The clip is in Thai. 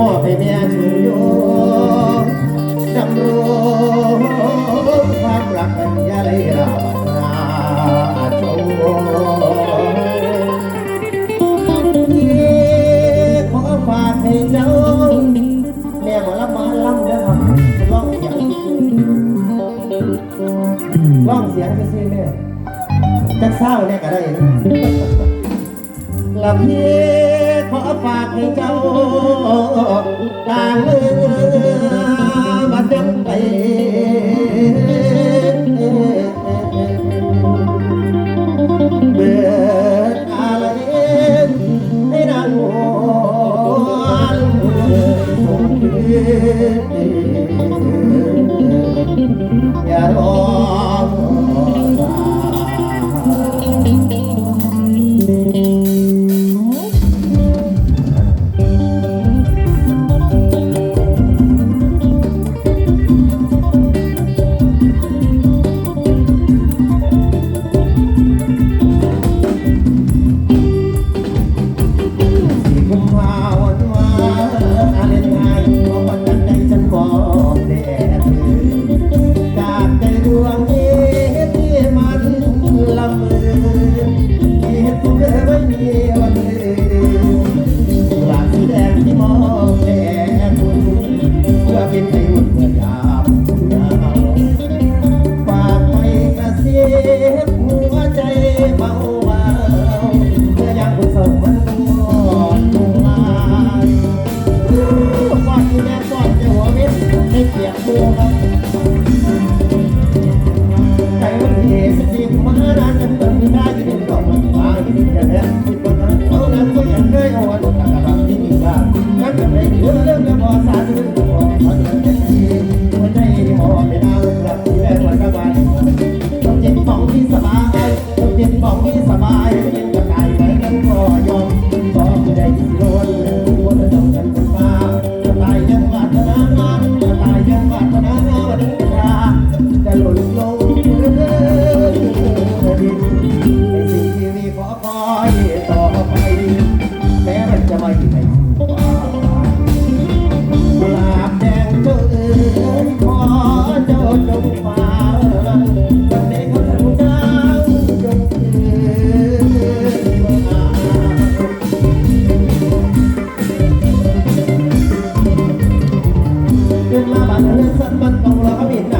มอบให้แม่ชูโยมดำรงความรักกันยาไรรามาชมที่ขอฝากให้เจ้าแม่หมอลำมาลำเด้อครับร้องอยงจริเสียงจะซีเอแม่จะเศร้าแน่ก็ได้นะลำเย ขอฝากเจ้าตาเลือมาจังไปเบิดอะไรไม่นานหวนคงอย่ารอ Thank. I've been เรื่องสั้นมันตองเราเขาเห็นนะ